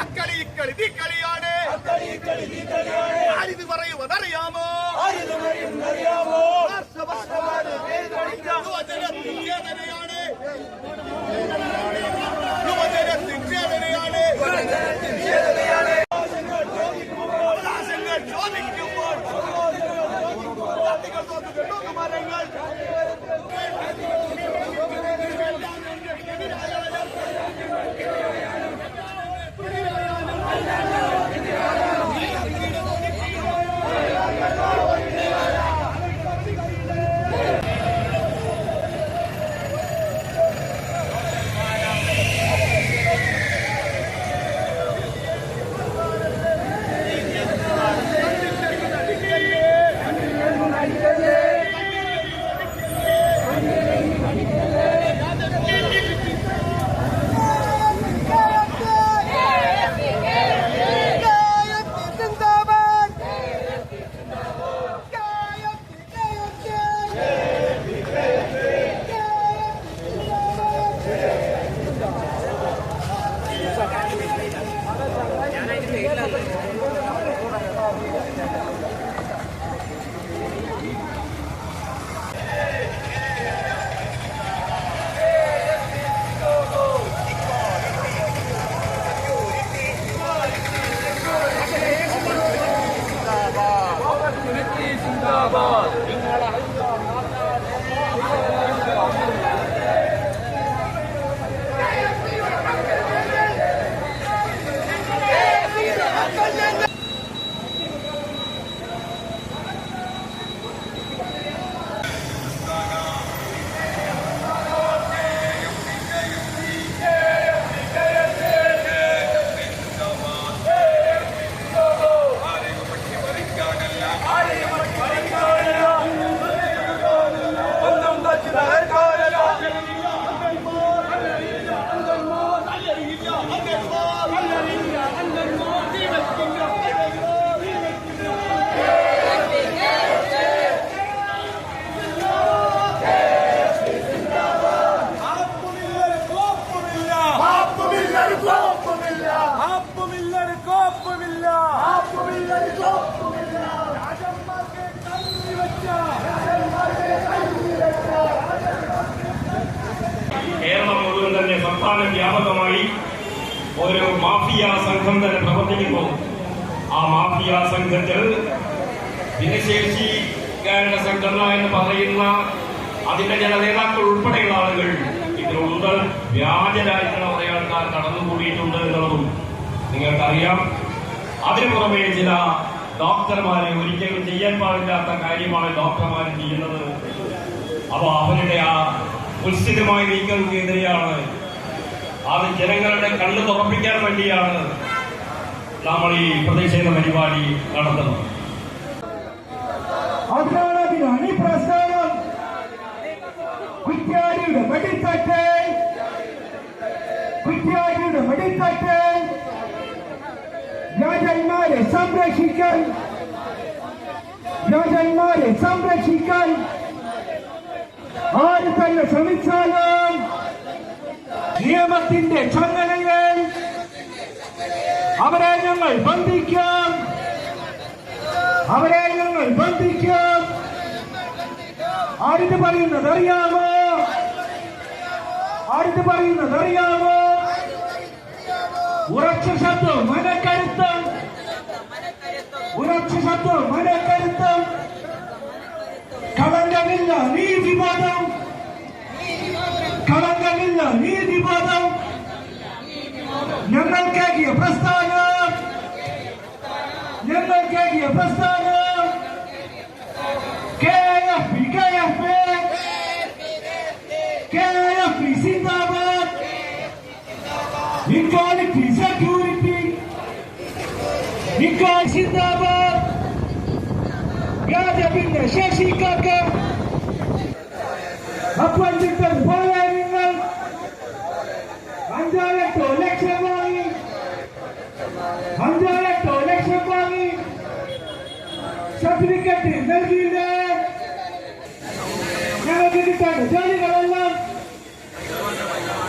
അക്കളി ഇക്കളി തീ കളിയാണ് ആരിത് പറയുവതറിയാമോ വർഷവർഷമാണ്. യുവജനത്തിൻ ചേതനയാണ് യുവജനത്തിൻ ചേതനയാണ് അവകാശങ്ങൾ നിങ്ങൾക്കറിയാം അതിനു പുറമെ ചില ഡോക്ടർമാരെ ഒരിക്കലും ചെയ്യാൻ പാടില്ലാത്ത കാര്യമാണ് ഡോക്ടർമാർ ചെയ്യുന്നത്. അപ്പൊ അവരുടെ ആ കുൽസിതമായ നീക്കങ്ങൾക്കെതിരെയാണ് അത് ജനങ്ങളുടെ കണ്ണ് തുറപ്പിക്കാൻ വേണ്ടിയാണ് നമ്മൾ ഈ പ്രതിഷേധ പരിപാടി നടത്തുന്നത്. രാജന്മാരെ സംരക്ഷിക്കാൻ രാജന്മാരെ സംരക്ഷിക്കാൻ ആര് തന്നെ ശ്രമിച്ചാലും നിയമത്തിന്റെ ചങ്ങലകൾ അവരെ ഞങ്ങൾ ബന്ധിക്കാം. അവരെ ഞങ്ങൾ ബന്ധിക്കും. ആരിത് പറയുന്നത് അറിയാമോ? ആരിത് പറയുന്നത് അറിയാമോ? ഉറച്ച ശബ്ദം മനക്കരുത്തം ഉറച്ച ശബ്ദം മനക്കരുത്തം കളങ്കമില്ല നീതിബോധം കളങ്കമില്ല നീതിബോധം ഞങ്ങൾക്കേകിയ പ്രസ്ഥാനം വ്യാജപിന്റെ ശേഷിക്കാർക്ക് അപ്പഞ്ചിട്ടത് പോലെ നിങ്ങൾ അഞ്ചാലെട്ടോ ലക്ഷം വാങ്ങി. അഞ്ചാലെട്ടോ ലക്ഷം വാങ്ങി. സർട്ടിഫിക്കറ്റ് നൽകിയില്ലേ? ഞങ്ങൾക്ക് കിട്ടേണ്ട ജോലികളെല്ലാം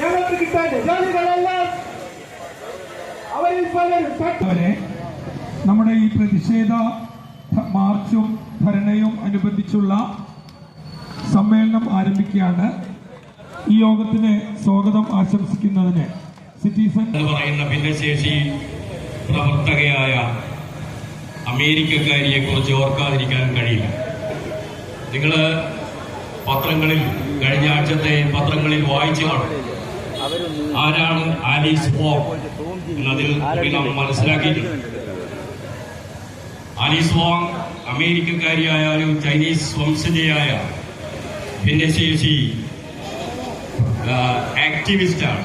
ഞങ്ങൾക്ക് കിട്ടേണ്ട ജോലികളെല്ലാം അവരിൽ പലരും നമ്മുടെ ഈ പ്രതിഷേധ മാർച്ചും ധരണയും അനുബന്ധിച്ചുള്ള സമ്മേളനം ആരംഭിക്കുകയാണ്. ഈ യോഗത്തിന് സ്വാഗതം ആശംസിക്കുന്നതിന് സിറ്റിസൺ എന്ന് പറയുന്ന ഭിന്നശേഷി പ്രവർത്തകയായ അമേരിക്കക്കാരിയെ കുറിച്ച് ഓർക്കാതിരിക്കാൻ കഴിയില്ല. നിങ്ങൾ പത്രങ്ങളിൽ കഴിഞ്ഞ ആഴ്ചത്തെ പത്രങ്ങളിൽ വായിച്ചു കാണും. ആരാണ് ആലീസ് ഫോർ എന്നതിൽ നാം മനസ്സിലാക്കിയിട്ടുണ്ട്. ആലീസ് വാങ് അമേരിക്കക്കാരിയായ ഒരു ചൈനീസ് വംശജയായ ഭിന്നശേഷി ആക്ടിവിസ്റ്റാണ്.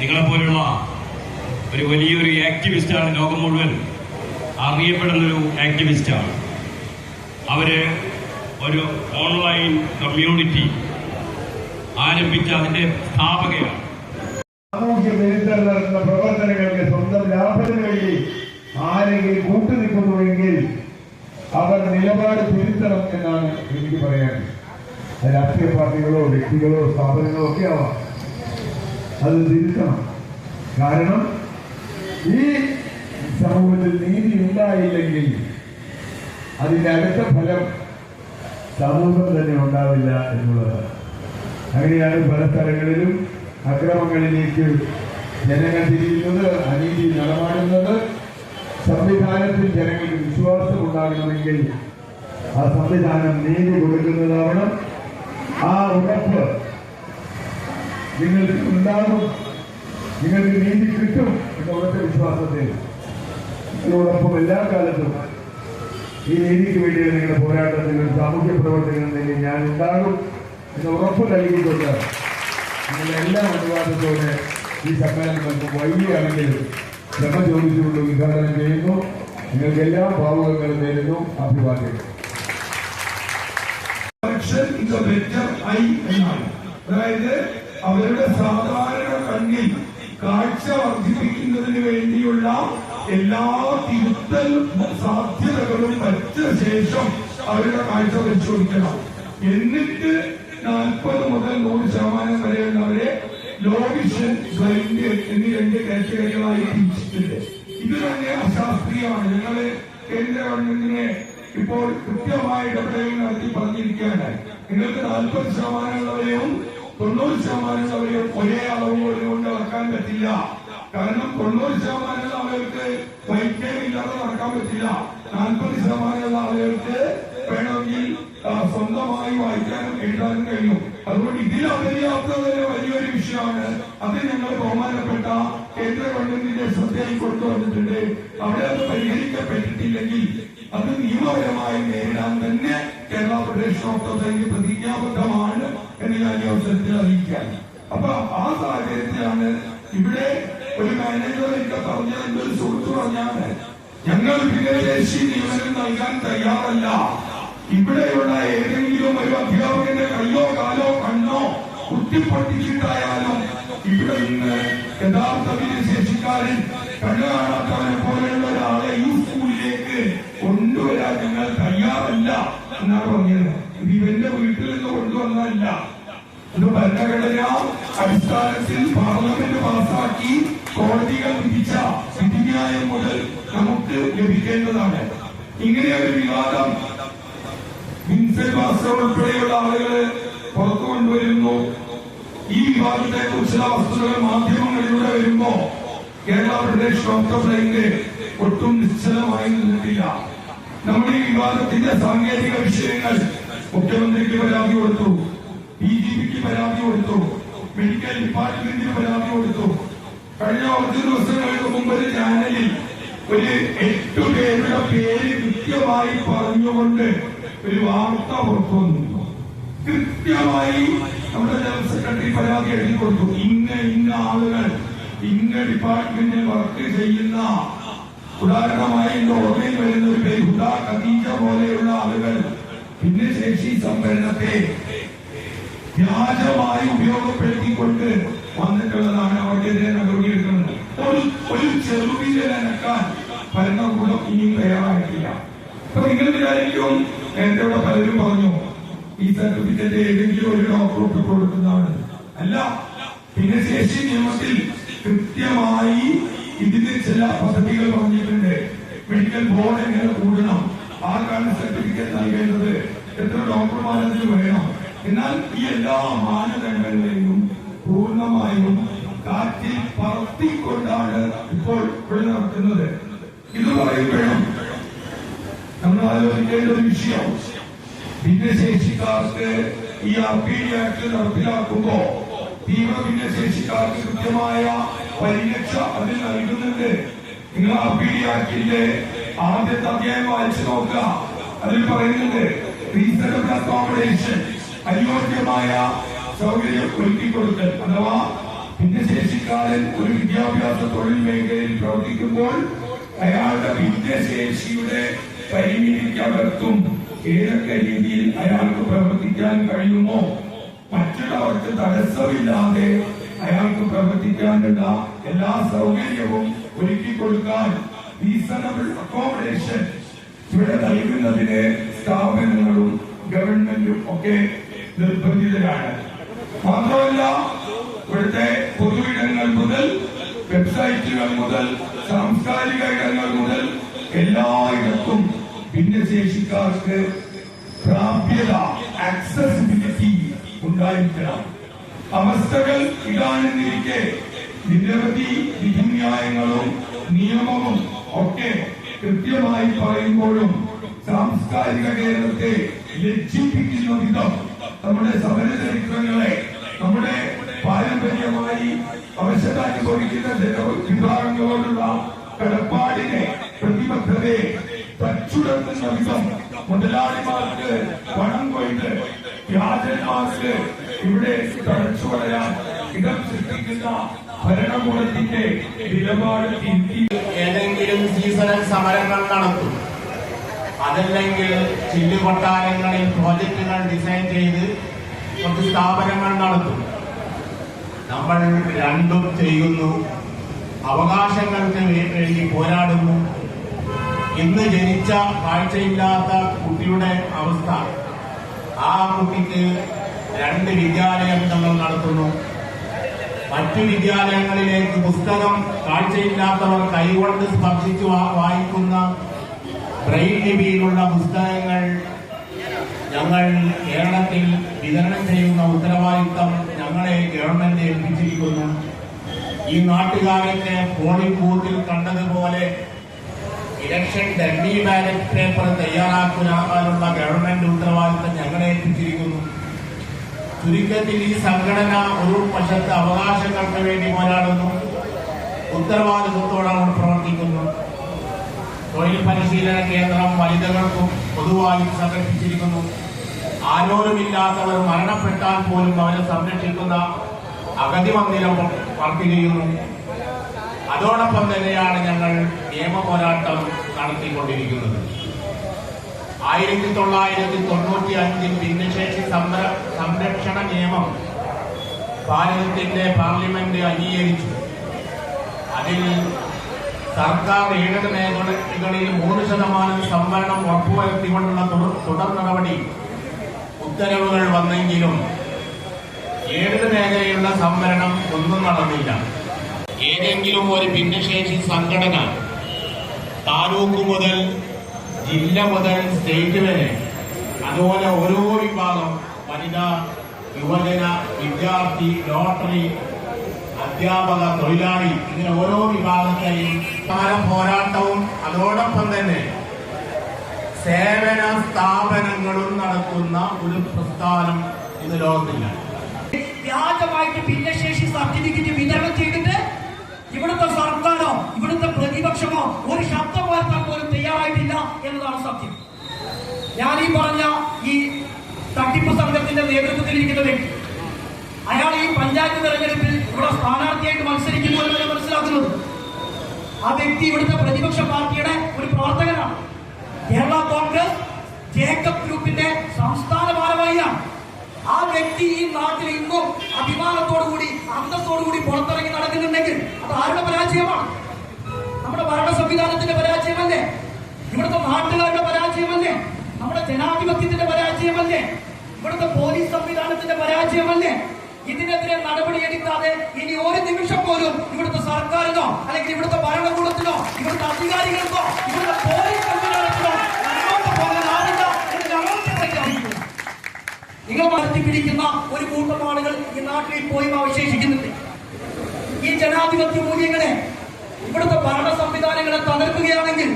നിങ്ങളെപ്പോലുള്ള ഒരു വലിയൊരു ആക്ടിവിസ്റ്റാണ് ലോകം മുഴുവൻ അറിയപ്പെടുന്നൊരു ആക്ടിവിസ്റ്റാണ്. അവർ ഒരു ഓൺലൈൻ കമ്മ്യൂണിറ്റി ആരംഭിച്ച അതിന്റെ സ്ഥാപകയാണ്. നിലപാട് തിരുത്തണം എന്നാണ് എനിക്ക് പറയാൻ. രാഷ്ട്രീയ പാർട്ടികളോ വ്യക്തികളോ സ്ഥാപനങ്ങളോ ഒക്കെ ആവാം. അത് തിരുത്തണം. കാരണം ഈ സമൂഹത്തിൽ നീതി ഉണ്ടായില്ലെങ്കിൽ അതിന്റെ അടുത്ത ഫലം സമൂഹം തന്നെ ഉണ്ടാവില്ല എന്നുള്ളതാണ് അങ്ങനെയാണ് പല സ്ഥലങ്ങളിലും അക്രമങ്ങളിലേക്ക് ജനങ്ങൾ തിരിയുന്നത് അനീതി നടമാടുന്നത്. സംവിധാനത്തിൽ ജനങ്ങൾക്ക് വിശ്വാസം ഉണ്ടാകണമെങ്കിൽ ആ സംവിധാനം നീതി കൊടുക്കുന്നതാവണം. ആ ഉറപ്പ് നിങ്ങൾക്ക് ഉണ്ടാകും. നിങ്ങൾക്ക് നീതി കിട്ടും എന്ന ഉറച്ച വിശ്വാസത്തിൽ. നിങ്ങളോടൊപ്പം എല്ലാ കാലത്തും ഈ നീതിക്ക് വേണ്ടിയുള്ള നിങ്ങളുടെ പോരാട്ടത്തിൽ ഒരു സാമൂഹ്യ പ്രവർത്തകൻ നിലയിൽ ഞാൻ ഉണ്ടാകും എന്ന ഉറപ്പ് നൽകിക്കൊണ്ട് നിങ്ങളുടെ എല്ലാ അനുവാദത്തോടെ ഈ സമ്മേളനങ്ങൾക്ക് വൈകിയാണെങ്കിലും ക്ഷമ ചോദിച്ചുകൊണ്ട് ഉദ്ഘാടനം ചെയ്യുന്നു. നിങ്ങൾക്ക് എല്ലാ ഭാവുകങ്ങളും നേരുന്നു. അഭിവാദ്യം. അതായത് അവരുടെ സാധാരണ കണ്ണിൽ കാഴ്ച വർദ്ധിപ്പിക്കുന്നതിന് വേണ്ടിയുള്ള എല്ലാ തിരുത്തൽ സാധ്യതകളും വച്ച ശേഷം അവരുടെ കാഴ്ച പരിശോധിക്കണം. എന്നിട്ട് നാൽപ്പത് മുതൽ നൂറ് ശതമാനം വരെയുള്ളവരെ ലോ വിഷൻ ബ്ലൈൻഡ് എന്നീ രണ്ട് കാറ്റഗറികളായി തിരിച്ചിട്ടുണ്ട്. ഇത് തന്നെ അശാസ്ത്രീയമാണ്. ഞങ്ങൾ കേന്ദ്ര ഗവൺമെന്റിനെ ഇപ്പോൾ കൃത്യമായ ഇടപെടലുകൾ നടത്തി പറഞ്ഞിരിക്കുകയാണ്. നിങ്ങൾക്ക് നാൽപ്പത് ശതമാനമുള്ളവരെയും തൊണ്ണൂറ് ശതമാനമുള്ളവരെയും ഒരേ അളവ് കൊണ്ട് നടക്കാൻ പറ്റില്ല. കാരണം തൊണ്ണൂറ് ശതമാനമുള്ള ആളുകൾക്ക് വൈദ്യമില്ലാതെ നടക്കാൻ പറ്റില്ല. നാൽപ്പത് ശതമാനമുള്ള ആളുകൾക്ക് വേണമെങ്കിൽ സ്വന്തമായി വായിക്കാനും എഴുതാനും കഴിയും. അതുകൊണ്ട് ഇതിൽ അപര്യാപ്തത വലിയൊരു വിഷയമാണ്. അത് ഞങ്ങൾ ബഹുമാനപ്പെട്ട കേന്ദ്ര ഗവൺമെന്റിന്റെ ശ്രദ്ധയിൽ കൊണ്ടുവന്നിട്ടുണ്ട്. അവിടെ അത് പരിഹരിക്കപ്പെട്ടിട്ടില്ലെങ്കിൽ അത് നിയമപരമായി നേരിടാൻ തന്നെ കേരള പ്രദേശ് ഡോക്ടർ ബാങ്ക് പ്രതിജ്ഞാബദ്ധമാണ് എന്ന് ഞാൻ ഈ അവസരത്തിൽ അറിയിക്കാൻ. അപ്പൊ ആ സാഹചര്യത്തിലാണ് ഇവിടെ ഒരു മാനേജർ എനിക്ക് പറഞ്ഞ എന്റെ ഒരു സുഹൃത്ത് പറഞ്ഞാണ്. ഞങ്ങൾ ഭിന്നശേഷി നിയമനം നൽകാൻ തയ്യാറല്ല. ഇവിടെയുള്ള ഏതെങ്കിലും ഒരു അധ്യാപകന്റെ കയ്യോ കാലോ കണ്ണോ കുത്തിപ്പൊട്ടിച്ചിട്ടായാലും ഇവിടെ നിന്ന് യഥാർത്ഥ ഭിന്നശേഷിക്കാരൻ കണ്ണു കാണാത്തവനെ പോലെയുള്ള ഒരാളെ ഈ സ്കൂളിലേക്ക് കൊണ്ടുവരാൻ ഞങ്ങൾ. തയ്യാറല്ല. എന്നാണ് പറഞ്ഞത്? ഇവന്റെ വീട്ടിൽ നിന്ന് കൊണ്ടുവന്നതല്ല. ഇത് ഭരണഘടന അടിസ്ഥാനത്തിൽ പാർലമെന്റ് പാസാക്കി കോടതികൾ വിധിച്ച വിധിന്യായം മുതൽ നമുക്ക് ലഭിക്കേണ്ടതാണ്. ഇങ്ങനെ ഒരു വിവാദം. വിൻസെന്റ് മാസ്റ്റർ ഉൾപ്പെടെയുള്ള ആളുകൾ പുറത്തു കൊണ്ടുവരുന്നു. ഈ വിവാദത്തെ കുറിച്ചുള്ള വസ്തുതകൾ മാധ്യമങ്ങളിലൂടെ വരുമ്പോ കേരള പ്രദേശ് ഡോക്ടർ ഒട്ടും നിശ്ചലമായി നിന്നിട്ടില്ല. നമ്മുടെ ഈ വിവാദത്തിന്റെ സാങ്കേതിക വിഷയങ്ങൾ മുഖ്യമന്ത്രിക്ക് പരാതി കൊടുത്തു ബി ജി പിക്ക് പരാതി കൊടുത്തു മെഡിക്കൽ ഡിപ്പാർട്ട്മെന്റിന് പരാതി കൊടുത്തു. കഴിഞ്ഞ കുറച്ച് ദിവസങ്ങൾക്ക് മുമ്പ് ഒരു ചാനലിൽ ഒരു എട്ടു പേരുടെ പേര് കൃത്യമായി പറഞ്ഞുകൊണ്ട് ഒരു വാർത്ത പുറത്തു വന്നു കൃത്യമായി നമ്മുടെ ജനറൽ സെക്രട്ടറി പരാതി എഴുതി കൊടുത്തു. ഇന്ന ഇന്ന ആളുകൾ ഇന്ന ഡിപ്പാർട്ട്മെന്റിൽ വർക്ക് ചെയ്യുന്ന ഉദാഹരണമായി എന്റെ ഓർമ്മയിൽ വരുന്ന ഒരു പേര് ഹുദ ഖദീജ പോലെയുള്ള ആളുകൾ. ഭിന്നശേഷി സംവരണത്തെ വ്യാജമായി ഉപയോഗപ്പെടുത്തിക്കൊണ്ട് വന്നിട്ടുള്ളതാണ് അവർക്കെതിരെ നടപടിയെടുക്കുന്നത്. ഒരു ഒരു ചെറുവിരലനക്കാൻ ഭരണകൂടം ഇനിയും തയ്യാറായിട്ടില്ല. അപ്പൊ നിങ്ങൾ വിചാരിക്കും നേരത്തെ ഇവിടെ പലരും പറഞ്ഞു ഈ സർട്ടിഫിക്കറ്റ് ഏതെങ്കിലും ഒരു ഡോക്ടർ ഒപ്പിട്ട് കൊടുക്കുന്നതാണ്. അല്ല ഭിന്നശേഷി നിയമത്തിൽ കൃത്യമായി ഇതിന് ചില പദ്ധതികൾ പറഞ്ഞിട്ടുണ്ട്. മെഡിക്കൽ ബോർഡ് എങ്ങനെ കൂടണം? ആർക്കാണ് സർട്ടിഫിക്കറ്റ് നൽകേണ്ടത്? എത്ര ഡോക്ടർമാർ വേണം? എന്നാൽ ഈ എല്ലാ മാനദണ്ഡങ്ങളെയും പൂർണമായും കാറ്റിൽ പറത്തിക്കൊണ്ടാണ് ഇപ്പോൾ ഇവിടെ നടത്തുന്നത് ഇത് പറയുമ്പോഴും നമ്മൾ ആലോചിക്കേണ്ട ഒരു വിഷയം. ഭിന്നശേഷിക്കാർക്ക് ഈ അപ്പീൽ ആക്ട് നടപ്പിലാക്കുമ്പോ തീവ്ര ഭിന്നശേഷിക്കാർക്ക് കൃത്യമായ പരിരക്ഷ അതിൽ നൽകുന്നുണ്ട്. നിങ്ങൾ ആ പി ഡി ആക്ടിന്റെ ആദ്യത്തെ അധ്യായം വായിച്ചു നോക്കുക. അതിൽ പറയുന്നുണ്ട് അക്കോമഡേഷൻ അനുയോജ്യമായ സൗകര്യം ഒരുക്കി കൊടുക്കൽ അഥവാ ഭിന്നശേഷിക്കാരൻ ഒരു വിദ്യാഭ്യാസ തൊഴിൽ മേഖലയിൽ പ്രവർത്തിക്കുമ്പോൾ അയാളുടെ ഭിന്നശേഷിയുടെ പരിമിതിക്കകത്തും ഏതൊക്കെ രീതിയിൽ അയാൾക്ക് പ്രവർത്തിക്കാൻ കഴിയുമോ മറ്റുള്ളവർക്ക് തടസ്സമില്ലാതെ അയാൾക്ക് പ്രവർത്തിക്കാനുള്ള എല്ലാ സൗകര്യവും ഒരുക്കി കൊടുക്കാൻ റീസണബിൾ അക്കോമഡേഷൻ ഇവിടെ നൽകുന്നതിന് സ്ഥാപനങ്ങളും ഗവൺമെന്റും ഒക്കെ നിർബന്ധിതരാണ്. മാത്രമല്ല ഇവിടുത്തെ പൊതുയിടങ്ങൾ മുതൽ വെബ്സൈറ്റുകൾ മുതൽ സാംസ്കാരിക ഇടങ്ങൾ മുതൽ എല്ലായിടത്തും ഭിന്നശേഷിക്കാർക്ക് പ്രാപ്യത ആക്സസിബിലിറ്റി ഉണ്ടായിരിക്കണം. അവസ്ഥകൾ ഇതാണെന്നിരിക്കെ നിരവധി വിധിന്യായങ്ങളും നിയമവും ഒക്കെ കൃത്യമായി പറയുമ്പോഴും സാംസ്കാരിക കേരളത്തെ ലജ്ജിപ്പിക്കുന്ന വിധം നമ്മുടെ സമര ചരിത്രങ്ങളെ നമ്മുടെ പാരമ്പര്യമായി അവശത അനുഭവിക്കുന്ന ജനവിഭാഗങ്ങളോടുള്ള കടപ്പാടിനെ പ്രതിബദ്ധതയെ തച്ചുടർത്തുന്ന വിധം മുതലാളിമാർക്ക് പണം കൊയ്ത് വ്യാജന്മാർക്ക് ഇവിടെ തടച്ചു വളരാൻ ഇടം സൃഷ്ടിക്കുന്ന ഭരണകൂടത്തിന്റെ നിലപാട് ഏതെങ്കിലും സീസണൽ സമരങ്ങൾ നടത്തും അതല്ലെങ്കിൽ ചില്ലുകൊട്ടാരങ്ങളിൽ പ്രോജക്റ്റുകൾ ഡിസൈൻ ചെയ്ത് കുറച്ച് സ്ഥാപനങ്ങൾ നടത്തും. നമ്മൾ രണ്ടും ചെയ്യുന്നു. അവകാശങ്ങൾക്ക് വേണ്ടി പോരാടുന്നു. ഇന്ന് ജനിച്ച കാഴ്ചയില്ലാത്ത കുട്ടിയുടെ അവസ്ഥ. ആ കുട്ടിക്ക് രണ്ട് വിദ്യാലയം നമ്മൾ നടത്തുന്നു. മറ്റു വിദ്യാലയങ്ങളിലേക്ക് പുസ്തകം കാഴ്ചയില്ലാത്തവർ കൈകൊണ്ട് സ്പർശിച്ചു വായിക്കുന്ന ബ്രെയിൻ ലിപിയിലുള്ള പുസ്തകങ്ങൾ ഞങ്ങൾ കേരളത്തിൽ വിതരണം ചെയ്യുന്ന ഉത്തരവാദിത്തം ഞങ്ങളെ ഗവൺമെന്റ് ഏൽപ്പിച്ചിരിക്കുന്നു. ഈ നാട്ടുകാരൊക്കെ പോളിംഗ് ബൂത്തിൽ കണ്ടതുപോലെ ഇലക്ഷൻ ഡമ്മി ബാലറ്റ് പേപ്പർ തയ്യാറാക്കാനുള്ള ഗവൺമെന്റ് ഉത്തരവാദിത്തം ഞങ്ങളെ ഏൽപ്പിച്ചിരിക്കുന്നു. ചുരുക്കത്തിൽ ഈ സംഘടന ഒരു വശത്ത് അവകാശങ്ങൾക്ക് വേണ്ടി പോരാടുന്നു ഉത്തരവാദിത്വത്തോടെ പ്രവർത്തിക്കുന്നു. തൊഴിൽ പരിശീലന കേന്ദ്രം വനിതകൾക്കും പൊതുവായി സംരക്ഷിച്ചിരിക്കുന്നു. ആരോരുമില്ലാത്തവർ മരണപ്പെട്ടാൽ പോലും അവരെ സംരക്ഷിക്കുന്ന അഗതി മന്ദിരം വർക്ക് ചെയ്യുന്നു അതോടൊപ്പം തന്നെയാണ് ഞങ്ങൾ നിയമ പോരാട്ടം നടത്തിക്കൊണ്ടിരിക്കുന്നത്. ആയിരത്തി തൊള്ളായിരത്തി തൊണ്ണൂറ്റി അഞ്ചിൽ ഭിന്നശേഷി സംര- സംരക്ഷണ നിയമം ഭാരതത്തിന്റെ പാർലമെന്റ് അംഗീകരിച്ചു. അതിൽ സർക്കാർ ഏഴര മേഖലകളിൽ മൂന്ന് ശതമാനം സംവരണം ഉറപ്പുവരുത്തിക്കൊണ്ടുള്ള തുടർ തുടർ നടപടി ഉത്തരവുകൾ വന്നെങ്കിലും ഏഴര മേഖലയിലുള്ള സംവരണം ഒന്നും നടന്നില്ല. ഏതെങ്കിലും ഒരു ഭിന്നശേഷി സംഘടന താലൂക്ക് മുതൽ ജില്ല മുതൽ സ്റ്റേറ്റ് വരെ അതുപോലെ ഓരോ വിഭാഗം വനിതാ യുവജന വിദ്യാർത്ഥി ലോട്ടറി അധ്യാപക തൊഴിലാളി ഇങ്ങനെ ഓരോ വിഭാഗത്തെയും കാല പോരാട്ടവും അതോടൊപ്പം തന്നെ സേവന സ്ഥാപനങ്ങളും നടക്കുന്ന ഒരു പ്രസ്ഥാനം ഇന്ന് ലോകത്തില്ല വ്യാജമായിട്ട് ഭിന്നശേഷി സർട്ടിഫിക്കറ്റ് വിതരണം ഇവിടുത്തെ സർക്കാരോ ഇവിടുത്തെ പ്രതിപക്ഷമോ ഒരു ശബ്ദം ഉയർത്താൻ പോലും തയ്യാറായിട്ടില്ല എന്നതാണ് സത്യം. ഞാൻ ഈ പറഞ്ഞ ഈ തട്ടിപ്പ് സംഘത്തിന്റെ നേതൃത്വത്തിൽ ഇരിക്കുന്ന വ്യക്തി അയാൾ ഈ പഞ്ചായത്ത് തെരഞ്ഞെടുപ്പിൽ ഇവിടെ സ്ഥാനാർത്ഥിയായിട്ട് മത്സരിക്കുന്നു എന്ന് മനസ്സിലാക്കുന്നത്. ആ വ്യക്തി ഇവിടുത്തെ പ്രതിപക്ഷ പാർട്ടിയുടെ ഒരു പ്രവർത്തകനാണ്. കേരള കോൺഗ്രസ് ജേക്കബ് ഗ്രൂപ്പിന്റെ സംസ്ഥാന ഭാരവാഹിയാണ്. ആ വ്യക്തി ഈ നാട്ടിൽ ഇന്നും അഭിമാനത്തോടുകൂടി അന്തസ്സോടുകൂടി പുറത്തിറങ്ങി നടക്കുന്നുണ്ടെങ്കിൽ അത് ആരുടെ പരാജയമാണ്? നമ്മുടെ ഭരണ സംവിധാനത്തിന്റെ പരാജയമല്ലേ? ഇവിടുത്തെ നാട്ടുകാരുടെ പരാജയമല്ലേ? നമ്മുടെ ജനാധിപത്യത്തിന്റെ പരാജയമല്ലേ? ഇവിടുത്തെ പോലീസ് സംവിധാനത്തിന്റെ പരാജയമല്ലേ? ഇതിനെതിരെ നടപടിയെടുക്കാതെ ഇനി ഒരു നിമിഷം പോലും ഇവിടുത്തെ സർക്കാരിനോ അല്ലെങ്കിൽ ഇവിടുത്തെ ഭരണകൂടത്തിനോ ഇവിടുത്തെ അധികാരികൾക്കോ ഇവിടുത്തെ പോലീസ് സംവിധാനത്തിനോ മുന്നോട്ട് പോകാൻ ആവില്ല എന്ന് ഞങ്ങൾക്ക് പ്രഖ്യാപിക്കുന്നു നിങ്ങൾ വളർത്തിപ്പിടിക്കുന്ന ഒരു കൂട്ടം ആളുകൾ ഈ നാട്ടിൽ പോയും അവശേഷിക്കുന്നുണ്ട് ഈ ജനാധിപത്യ മൂല്യങ്ങളെ ഇവിടുത്തെ ഭരണ സംവിധാനങ്ങളെ തകർക്കുകയാണെങ്കിൽ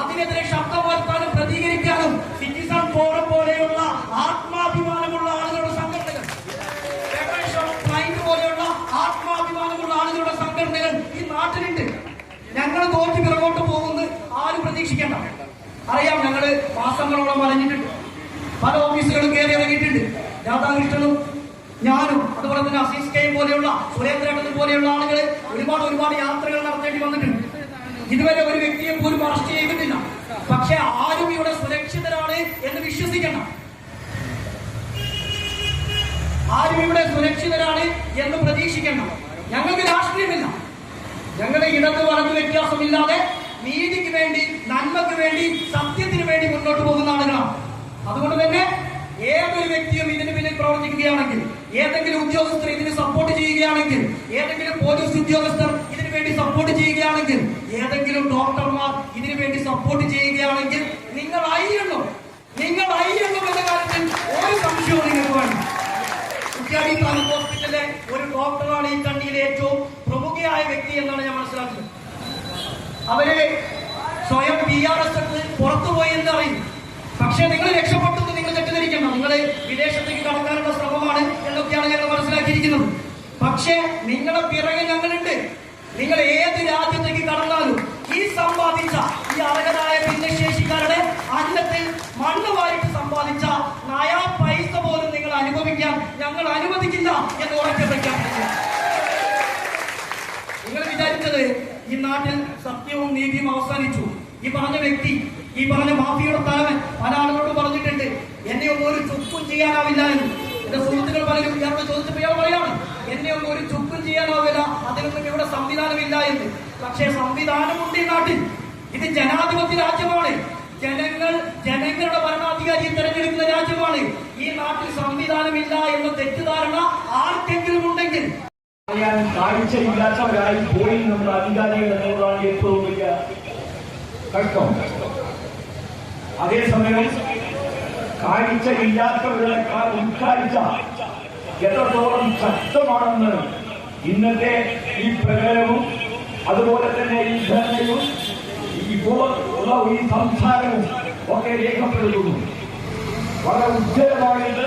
അതിനെതിരെ ശബ്ദം വരുത്താനും പ്രതികരിക്കാനും സിറ്റിസൺ ഫോറം പോലെയുള്ള ആത്മാഭിമാനമുള്ള ആളുകളുടെ സംഘടനകൾ പോലെയുള്ള ആത്മാഭിമാനമുള്ള ആളുകളുടെ സംഘടനകൾ ഈ നാട്ടിലുണ്ട്. ഞങ്ങൾ തോറ്റി പിറകോട്ട് പോകുമെന്ന് ആരും പ്രതീക്ഷിക്കേണ്ട. അറിയാം ഞങ്ങൾ മാസങ്ങളോളം വലഞ്ഞിട്ടുണ്ട് പല ഓഫീസുകളും കയറി ഇറങ്ങിയിട്ടുണ്ട്. രാധാകൃഷ്ണനും ഞാനും അതുപോലെ തന്നെ അസീസ് കെയും പോലെയുള്ള സുരേന്ദ്രേട്ടനും പോലെയുള്ള ആളുകൾ ഒരുപാട് ഒരുപാട് യാത്രകൾ നടത്തേണ്ടി വന്നിട്ടുണ്ട്. ഇതുവരെ ഒരു വ്യക്തിയെ പോലും അറസ്റ്റ് ചെയ്തിട്ടില്ല. പക്ഷെ ആരും ഇവിടെ സുരക്ഷിതരാണ് എന്ന് വിശ്വസിക്കണം. ആരും ഇവിടെ സുരക്ഷിതരാണ് എന്ന് പ്രതീക്ഷിക്കണം. ഞങ്ങൾക്ക് രാഷ്ട്രീയമില്ല. ഞങ്ങളുടെ ഇടത് വലത് വ്യത്യാസമില്ലാതെ നീതിക്ക് വേണ്ടി നന്മക്ക് വേണ്ടി സത്യത്തിന് വേണ്ടി മുന്നോട്ട് പോകുന്ന ആളുകളാണ്. അതുകൊണ്ട് തന്നെ ഏതൊരു വ്യക്തിയും ഇതിന് പിന്നിൽ പ്രവർത്തിക്കുകയാണെങ്കിൽ ഏതെങ്കിലും ഉദ്യോഗസ്ഥർ ഇതിന് സപ്പോർട്ട് ചെയ്യുകയാണെങ്കിൽ ഏതെങ്കിലും പോലീസ് ഉദ്യോഗസ്ഥർ ഇതിനു വേണ്ടി സപ്പോർട്ട് ചെയ്യുകയാണെങ്കിൽ ഏതെങ്കിലും ഡോക്ടർമാർ ഇതിനു വേണ്ടി സപ്പോർട്ട് ചെയ്യുകയാണെങ്കിൽ നിങ്ങൾ അയ്യണം നിങ്ങൾ അയ്യണം എന്ന കാര്യത്തിൽ ഒരു സംശയവും നിങ്ങൾക്ക് വേണം കുറ്റ്യാടി താലൂക്ക് ഹോസ്പിറ്റലിലെ ഒരു ഡോക്ടറാണ് ഈ കണ്ണിയിലെ ഏറ്റവും പ്രമുഖയായ വ്യക്തി എന്നാണ് ഞാൻ മനസ്സിലാക്കുന്നത്. അവർ സ്വയം പി ആർ എസ് പുറത്തുപോയി എന്നറിയും. പക്ഷെ നിങ്ങൾ രക്ഷപ്പെട്ടത് നിങ്ങൾ തെറ്റിദ്ധരിക്കണം നിങ്ങൾ വിദേശത്തേക്ക് കടക്കാനുള്ള ശ്രമമാണ് എന്നൊക്കെയാണ് ഞങ്ങൾ മനസ്സിലാക്കിയിരിക്കുന്നത്. പക്ഷേ നിങ്ങളെ പിറകെ ഞങ്ങളുണ്ട്. നിങ്ങൾ ഏത് രാജ്യത്തേക്ക് കടന്നാലും ഈ സമ്പാദിച്ച ഈ അർഹരായ ഭിന്നശേഷിക്കാരുടെ അന്നത്തിൽ മണ്ണ് വാരിട്ട് സമ്പാദിച്ച നയാ പൈസ പോലും നിങ്ങൾ അനുഭവിക്കാൻ ഞങ്ങൾ അനുവദിക്കില്ല എന്ന് ഉറക്കെ നിങ്ങൾ വിചാരിച്ചത് ഈ നാട്ടിൽ സത്യവും നീതിയും അവസാനിച്ചു. ഈ പറഞ്ഞ വ്യക്തി ഈ പറഞ്ഞ മാഫിയുടെ തലവൻ പല ആളുകളോട് പറഞ്ഞിട്ടുണ്ട് എന്നെ ഒന്നും ഒരു ചുക്കും ചെയ്യാനാവില്ല എന്ന്. എന്റെ സുഹൃത്തുക്കൾ പലരും ഇയാളോട് ചോദിച്ചപ്പോൾ ഇയാൾ പറയാണ് എന്നെ ഒന്നും ഒരു ചുക്കും ചെയ്യാനാവില്ല അതിനൊന്നും ഇവിടെ സംവിധാനമില്ല എന്ന്. പക്ഷേ സംവിധാനമുണ്ട് ഈ നാട്ടിൽ. ഇത് ജനാധിപത്യ രാജ്യമാണ്. ജനങ്ങൾ ജനങ്ങളുടെ ഭരണാധികാരിയെ തെരഞ്ഞെടുക്കുന്ന രാജ്യമാണ്. ഈ നാട്ടിൽ സംവിധാനമില്ല എന്ന തെറ്റിദ്ധാരണ ആർക്കെങ്കിലും ഉണ്ടെങ്കിൽ. അറിയാൻ കാഴ്ചയില്ലാത്തവരായി പോയി നമ്മുടെ അധികാരികൾ എന്നുള്ളതാണ് ഏറ്റവും വലിയ കഷ്ടം. അതേസമയം കാഴ്ചയില്ലാത്തവരെക്കാൾ ഉൾക്കാഴ്ച എത്രത്തോളം ശക്തമാണെന്ന് ഇന്നത്തെ ഈ പ്രകടനവും അതുപോലെ തന്നെ ഈ ധർണയും ഇപ്പോൾ ഉള്ള ഈ സംസാരവും ഒക്കെ രേഖപ്പെടുത്തുന്നു. വളരെ ഉജ്ജ്വലമായിട്ട്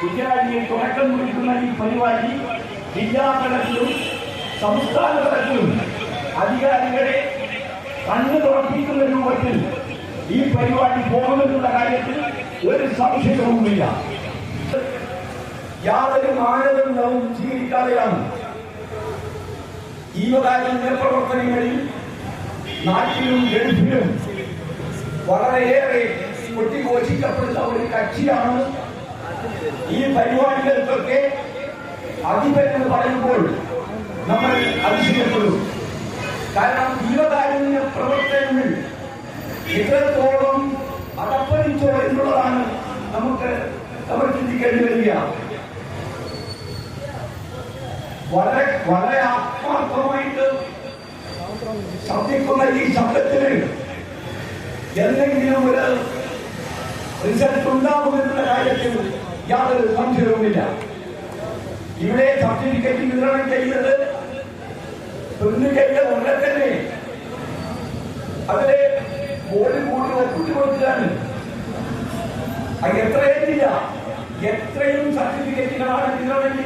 കുഞ്ഞാലിയിൽ തുടക്കം കുറിക്കുന്ന ഈ പരിപാടി ജില്ലാതലത്തിലും സംസ്ഥാന തലത്തിലും അധികാരികളെ കണ്ണു തുറപ്പിക്കുന്ന രൂപത്തിൽ ഈ പരിപാടി പോകുമെന്നുള്ള കാര്യത്തിൽ ഒരു സംശയവുമില്ല. യാതൊരു മാനദണ്ഡവും സ്വീകരിക്കാതെയാണ് ഈ കാര്യ പ്രവർത്തനങ്ങളിൽ നാട്ടിലും ഗൾഫിലും വളരെയേറെ പൊട്ടിഘോഷിക്കപ്പെടുന്ന ഒരു കക്ഷിയാണ് ഈ പരിപാടികൾക്കൊക്കെ അധിപൻ എന്ന് പറയുമ്പോൾ നമ്മൾ അതിശയപ്പെടും. കാരണം ജീവകാരുണ്യ പ്രവർത്തനങ്ങൾ ഇത്രത്തോളം അടപ്പതിച്ചോ എന്നുള്ളതാണ് നമുക്ക് നമ്മൾ ചിന്തിക്കേണ്ടി വരിക. വളരെ വളരെ ആത്മാർത്ഥമായിട്ട് ശബ്ദിക്കുന്ന ഈ ശബ്ദത്തിന് എന്തെങ്കിലും ഒരു റിസൾട്ട് ഉണ്ടാകുമെന്നുള്ള കാര്യത്തിൽ യാതൊരു സംശയവുമില്ല. ഇവിടെ സർട്ടിഫിക്കറ്റ് വിതരണം ചെയ്യുന്നത് പെണ്ണുകൈകൾ ഉടനെ കൊടുക്കുകയാണ്. അത് ഏറ്റില്ല. എത്രയും സർട്ടിഫിക്കറ്റുകളാണ് വിതരണം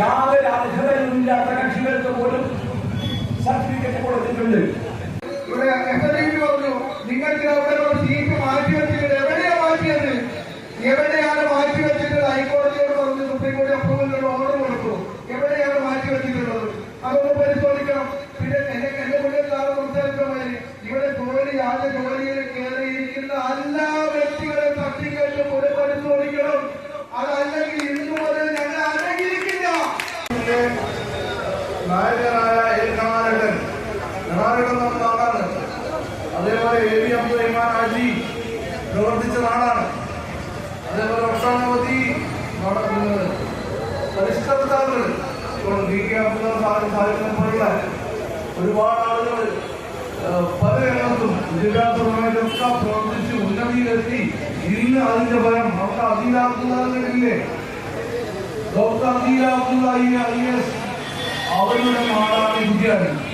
യാതൊരു അർഹതയുമില്ലാത്ത കക്ഷികൾക്ക് പോലും സർട്ടിഫിക്കറ്റ് കൊടുത്തിട്ടുണ്ട്. ഇവിടെ പറഞ്ഞു നിങ്ങൾക്ക് അവിടെ സീറ്റ് മാറ്റി വെച്ചിട്ടുണ്ട് എവിടെയാ മാറ്റിയത്? എവിടെയാണ് മാറ്റി വെച്ചിട്ടുള്ളത് ഹൈക്കോടതിയോട് പറഞ്ഞു സുപ്രീം കോടതി അപ്രൂവലിനുള്ള ഓർഡർ കൊടുത്തു എവിടെയാണ് മാറ്റി വെച്ചിട്ടുള്ളത് അതൊന്ന് പരിശോധിക്കണം പിന്നെ എന്റെ എന്റെ മുന്നിൽ നാളെ സംസാരിച്ചമായി ഇവിടെ ജോലി ആദ്യ ജോലിയിൽ കയറിയിരിക്കുന്ന എല്ലാ വ്യക്തികളെ തട്ടിക്കറ്റും ഒരു പരിശോധിക്കണം അതല്ലെങ്കിൽ ഇന്നു മുതൽ ഞങ്ങൾ അടങ്ങിയിരിക്കില്ല നായകനായ എ കർണാടകൻ കർണാടകം നമ്മുടെ അതേപോലെ എ വി ഇമാൻ ഹാജി പ്രവർത്തിച്ച അതേപോലെ ഒട്ടനവധി നട- ഇപ്പോൾ ഡി കെ സാഹിബ് സാഹിബിനെ പോലുള്ള ഒരുപാട് ആളുകൾ പല രംഗത്തും വിദ്യാഭ്യാസപരമായിട്ടൊക്കെ പ്രവർത്തിച്ച് ഉന്നതിയിലെത്തി. ഇന്ന് അതിന്റെ ഫലം Adeela അബ്ദുള്ളയില്ലേ doctor Aseela Abdulla I S അവരുടെ വിദ്യാർത്ഥി